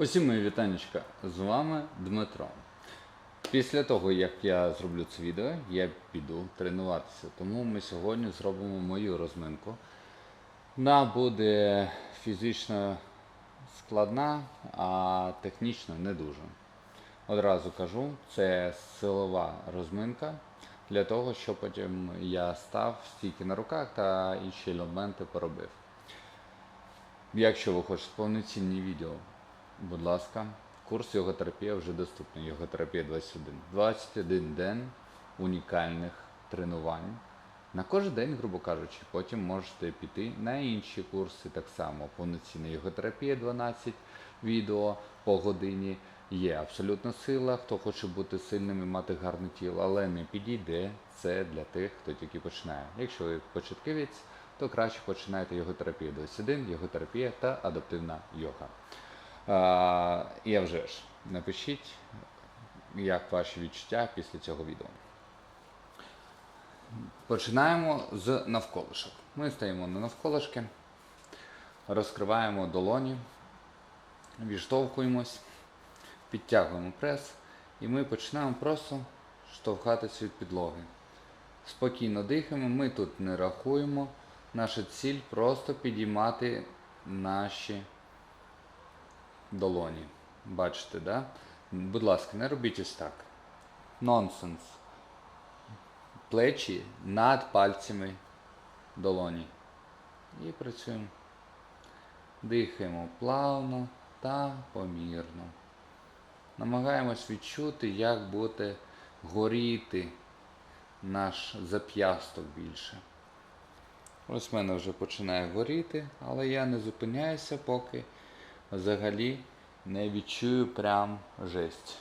Усім мої вітанечка, з вами Дмитро. Після того, як я зроблю це відео, я піду тренуватися. Тому ми сьогодні зробимо мою розминку. Вона буде фізично складна, а технічно не дуже. Одразу кажу, це силова розминка для того, щоб потім я став стійки на руках та інші елементи поробив. Якщо ви хочете повноцінні відео, будь ласка, курс йоготерапія вже доступний. Йоготерапія 21. 21 день унікальних тренувань. На кожен день, грубо кажучи, потім можете піти на інші курси так само. Повноцінна йоготерапія 12 відео по годині. Є абсолютна сила, хто хоче бути сильним і мати гарне тіло, але не підійде це для тих, хто тільки починає. Якщо ви початківець, то краще починайте йоготерапію 21, йоготерапія та адаптивна йога. І вже ж, напишіть, як ваші відчуття після цього відео. Починаємо з навколишок. Ми стоїмо на навколишки, розкриваємо долоні, відштовхуємось, підтягуємо прес, і ми починаємо просто штовхатися від підлоги. Спокійно дихаємо, ми тут не рахуємо. Наша ціль просто підіймати наші долоні. Бачите, да? Будь ласка, не робіть ось так. Нонсенс. Плечі над пальцями долоні. І працюємо. Дихаємо плавно та помірно. Намагаємось відчути, як буде горіти наш зап'ясток більше. Ось в мене вже починає горіти, але я не зупиняюся, поки взагалі не відчую прям жесть.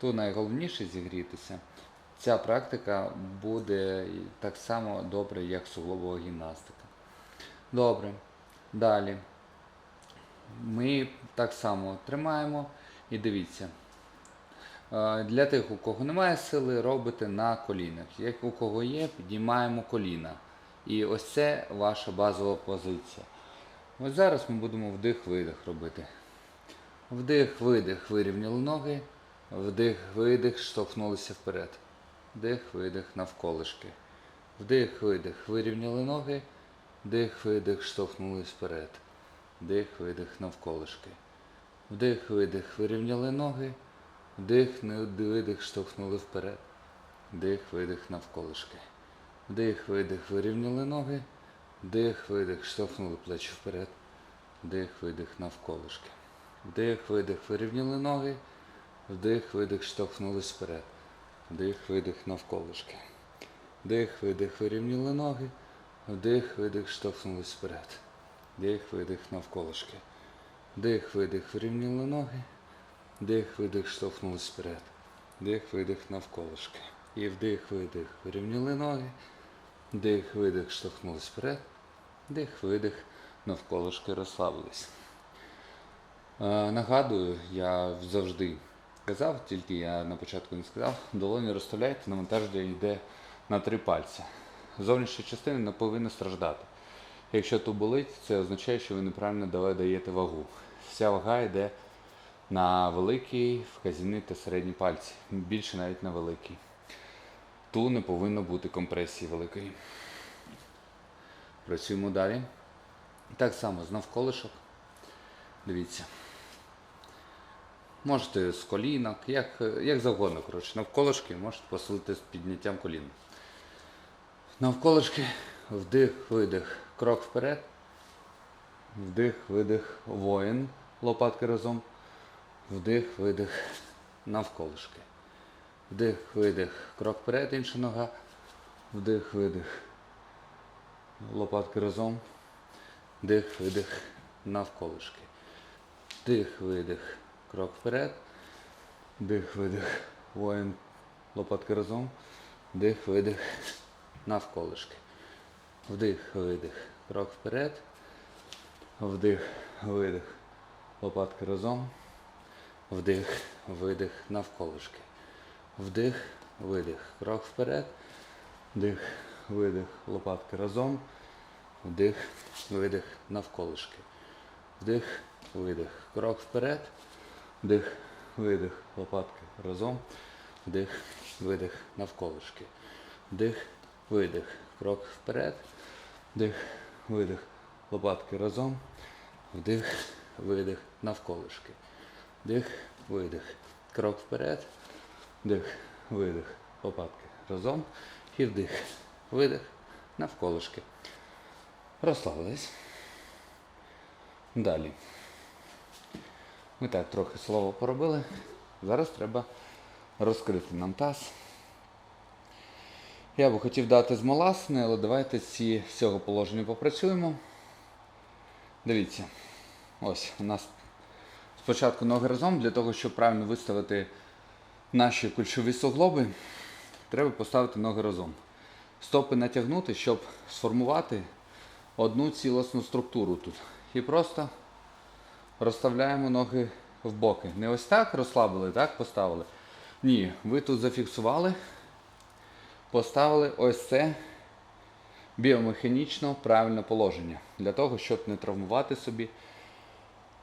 Тут найголовніше зігрітися. Ця практика буде так само добре, як суглобова гімнастика. Добре. Далі. Ми так само тримаємо і дивіться. Е, Для тих, у кого немає сили, робите на колінах. Як у кого є, піднімаємо коліна. І ось це ваша базова позиція. Ось зараз ми будемо вдих-видих робити. Вдих-видих, вирівняли ноги. Вдих-видих, штовхнулися вперед. Вдих-видих навколишки. Вдих-видих, вирівняли ноги. Вдих-видих, штовхнулись вперед. Вдих-видих навколишки. Вдих-видих, вирівняли ноги. Вдих, видих, штовхнули вперед. Вдих, видих навколишки. Вдих, видих, вирівняли ноги. Вдих, видих, штовхнули плечі вперед. Вдих, видих навколишки. Вдих, видих, вирівняли ноги. Вдих, видих, штовхнулись вперед. Вдих, видих навколишки. Вдих, видих, вирівняли ноги. Вдих, видих, штовхнулись вперед. Вдих, видих навколишки. Вдих, видих, вирівняли ноги. Вдих, видих, штовхнулись вперед. Вдих, видих навколишки. І вдих, видих, вирівняли ноги. Вдих, видих, штовхнулись вперед. Вдих, видих, навколишки розслабились. Е, нагадую, я завжди казав, тільки я на початку не сказав, долоні розставляйте, навантаження йде на три пальці. Зовнішня частина не повинна страждати. Якщо то болить, це означає, що ви неправильно даєте вагу. Вся вага йде на великий, вказівний та середній пальці. Більше навіть на великий. Ту не повинно бути компресії великої. Працюємо далі. Так само з навколишок. Дивіться. Можете з колінок, як, як завгодно, коротше, навколишки можете посилити з підняттям колін. Навколишки, вдих, видих, крок вперед. Вдих, видих, воїн, лопатки разом. Вдих, видих, навколишки. Вдих, видих, крок вперед, інша нога. Вдих, видих. Лопатки разом. Вдих, видих, навколишки. Вдих, видих, крок вперед. Вдих, видих, воїн, лопатки разом. Вдих, видих, навколишки. Вдих, видих, крок вперед. Вдих, видих, лопатки разом. Вдих, видих, навколишки. Вдих, видих, крок вперед. Вдих, видих, лопатки разом. Вдих, видих, навколишки. Вдих, видих. Крок вперед. Вдих, видих, лопатки разом. Вдих, видих, навколишки. Вдих, видих. Крок вперед. Вдих, видих, лопатки разом. Вдих, видих, навколишки. Вдих, видих. Крок вперед. Вдих, видих, лопатки разом. І вдих, видих, навколишки. Розслабились. Далі. Ми так трохи слово поробили. Зараз треба розкрити нам таз. Я би хотів дати з маласни, але давайте з цього положення попрацюємо. Дивіться. Ось у нас спочатку ноги разом для того, щоб правильно виставити наші кульшові суглоби, треба поставити ноги разом. Стопи натягнути, щоб сформувати одну цілісну структуру тут. І просто розставляємо ноги в боки. Не ось так розслабили, так поставили. Ні, ви тут зафіксували, поставили ось це біомеханічно правильне положення. Для того, щоб не травмувати собі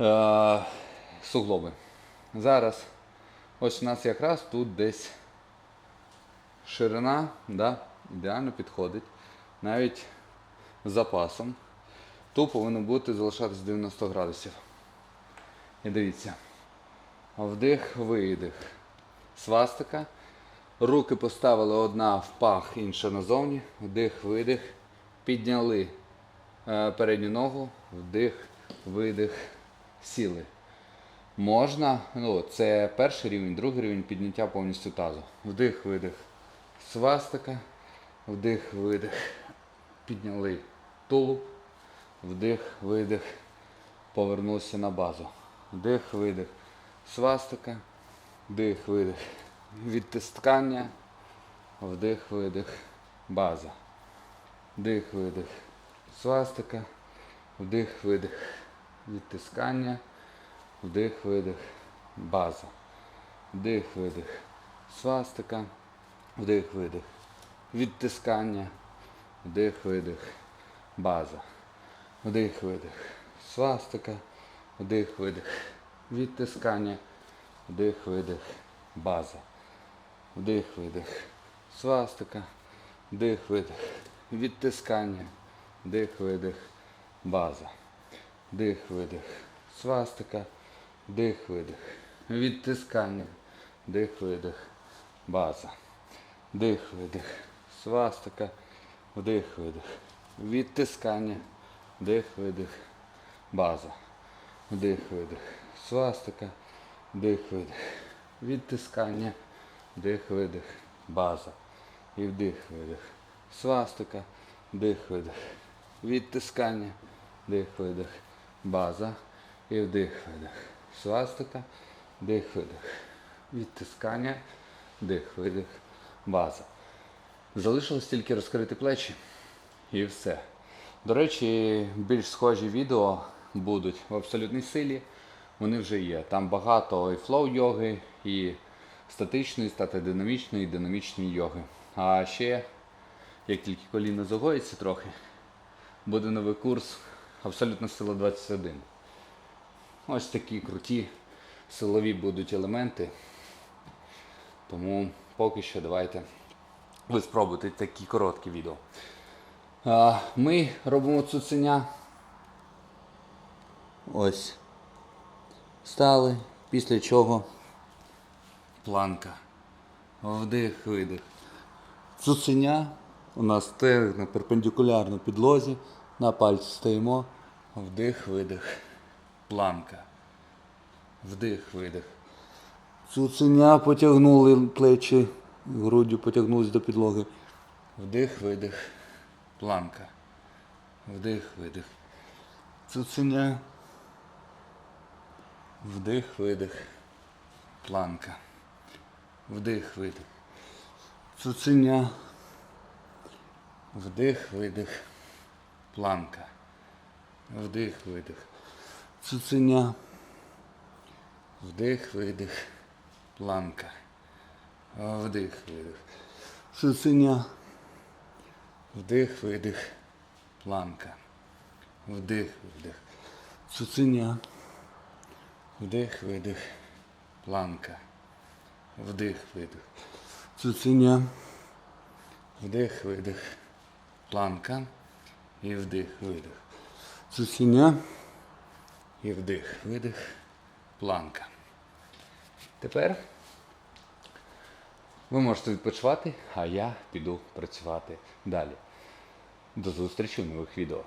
е- суглоби. Зараз ось у нас якраз тут десь ширина, да, ідеально підходить. Навіть запасом. Тут повинно бути залишатись 90 градусів. І дивіться. Вдих, видих. Свастика. Руки поставили одна в пах, інша назовні. Вдих, видих. Підняли е, передню ногу. Вдих, видих, сіли. Можна, ну це перший рівень, другий рівень підняття повністю тазу. Вдих, видих. Свастика. Вдих, видих. Підняли тулуб. Вдих, видих. Повернувся на базу. Вдих, видих. Свастика. Вдих, видих. Відтискання. Вдих, видих. База. Вдих, видих. Свастика. Вдих, видих. Відтискання. Вдих, видих. База. Вдих, видих. Свастика. Вдих, видих. Відтискання. Вдих, видих. База. Вдих, видих. Свастика. Вдих, видих. Відтискання. Вдих, видих. База. Вдих, видих. Свастика. Вдих, видих. Відтискання. Вдих, видих. База. Вдих, видих. Свастика. Вдих, видих. Відтискання. Вдих, видих. База. Вдих, видих. Свастика. Вдих, видих. Відтискання. Вдих, видих. База. Вдих, видих. Свастика. Вдих, видих. Відтискання. Вдих, видих. База. І вдих, видих. Свастика. Вдих, видих. Відтискання. Вдих, видих. База. І вдих, видих. Свастика. Вдих, видих. Відтискання. Вдих, видих. База. Залишилось тільки розкрити плечі. І все. До речі, більш схожі відео будуть в абсолютній силі. Вони вже є. Там багато і флоу-йоги, і статичної, статодинамічної, і динамічної йоги. А ще, як тільки коліно загоїться трохи, буде новий курс Абсолютна сила 21. Ось такі круті силові будуть елементи. Тому поки що давайте ви спробуйте такі короткі відео. Ми робимо цуценя. Ось. Стали, після чого планка. Вдих, видих. Цуценя у нас стегна перпендикулярно підлозі. На пальці стоїмо. Вдих, видих. Планка. Вдих, видих. Цуценя потягнули плечі, груддю потягнулись до підлоги. Вдих, видих. Планка. Вдих, видих. Цуценя. Вдих, видих. Планка. Вдих, видих. Цуценя. Вдих, видих. Планка. Вдих, видих. Цуценя. Вдих, видих. Планка. Вдих, видих. Цуценя. Вдих, видих. Планка. Вдих, видих. Цуценя. Вдих, видих. Планка. Вдих, видих. Цуценя. Вдих, видих. Планка. І вдих, видих. Цуценя. І вдих, видих. Планка. Тепер ви можете відпочивати, а я піду працювати далі. До зустрічі в нових відео.